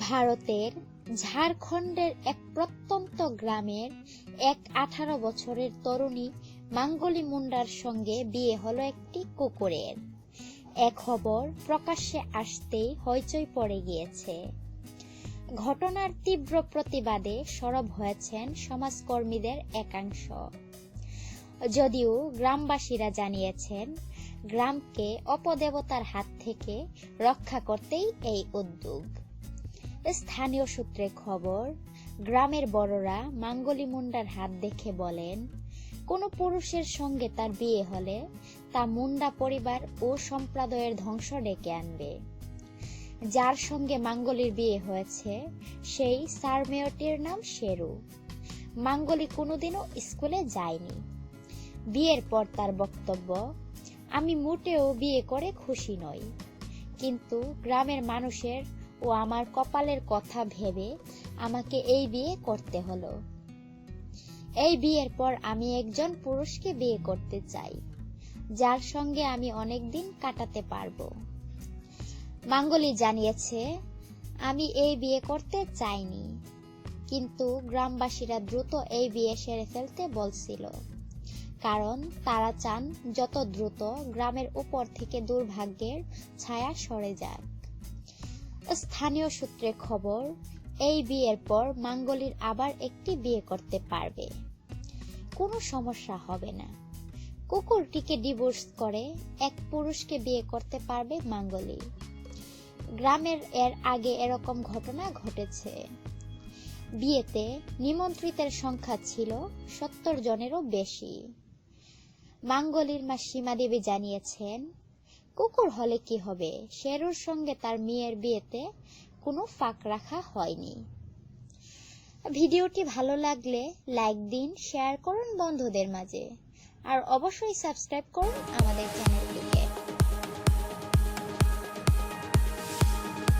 ভারতের ঝাড়খণ্ডের এক প্রত্যন্ত গ্রামের এক আঠারো বছরের তরুণী মাঙ্গলি মুন্ডার সঙ্গে বিয়ে হলো একটি কুকুরের। এ খবর প্রকাশ্যে আসতেই হইচই পড়ে গিয়েছে। ঘটনার তীব্র প্রতিবাদে সরব হয়েছেন সমাজকর্মীদের একাংশ। যদিও গ্রামবাসীরা জানিয়েছেন, গ্রামকে অপদেবতার হাত থেকে রক্ষা করতেই এই উদ্যোগ। স্থানীয় সূত্রে খবর, গ্রামের বড়রা মাঙ্গলি মুন্ডার হাত দেখে বলেন, কোনো পুরুষের সঙ্গে তার বিয়ে হলে তা মুন্ডা পরিবার ও সম্প্রদায়ের ধ্বংস ডেকে আনবে। যার সঙ্গে মাঙ্গলির বিয়ে হয়েছে, সেই সারমেয়টির নাম শেরু। মাঙ্গলি কোনোদিনও স্কুলে যায়নি। বিয়ের পর তার বক্তব্য, আমি মোটেও বিয়ে করে খুশি নই। কিন্তু গ্রামের মানুষের ও আমার কপালের কথা ভেবে আমাকে এই বিয়ে করতে হলো। এই বিয়ের পর আমি একজন পুরুষকে বিয়ে করতে চাই, যার সঙ্গে আমি অনেক দিন কাটাতে পারব। মাঙ্গলি জানিয়েছে, আমি এই বিয়ে করতে চাইনি। কিন্তু গ্রামবাসীরা দ্রুত এই বিয়ে সেরে ফেলতে বলছিল, কারণ তারা চান যত দ্রুত গ্রামের উপর থেকে দুর্ভাগ্যের ছায়া সরে যাক। স্থানীয় সূত্রে খবর, এই বিয়ের পর মাঙ্গলির আবার একটি বিয়ে করতে পারবে। কোনো সমস্যা হবে না। কুকুরটিকে ডিভোর্স করে এক পুরুষকে বিয়ে করতে পারবে মাঙ্গলি। গ্রামের এর আগে এরকম ঘটনা ঘটেছে। বিয়েতে নিমন্ত্রিতের সংখ্যা ছিল সত্তর জনেরও বেশি। মাঙ্গলির মা সীমা দেবী জানিয়েছেন কুকুর হলে কি হবে? শেরুর সঙ্গে তার মেয়ের বিয়েতে কোনো ফাঁক রাখা হয়নি। ভিডিওটি ভালো লাগলে লাইক দিন, শেয়ার করুন বন্ধুদের মাঝে। আর অবশ্যই সাবস্ক্রাইব করুন আমাদের চ্যানেলটিকে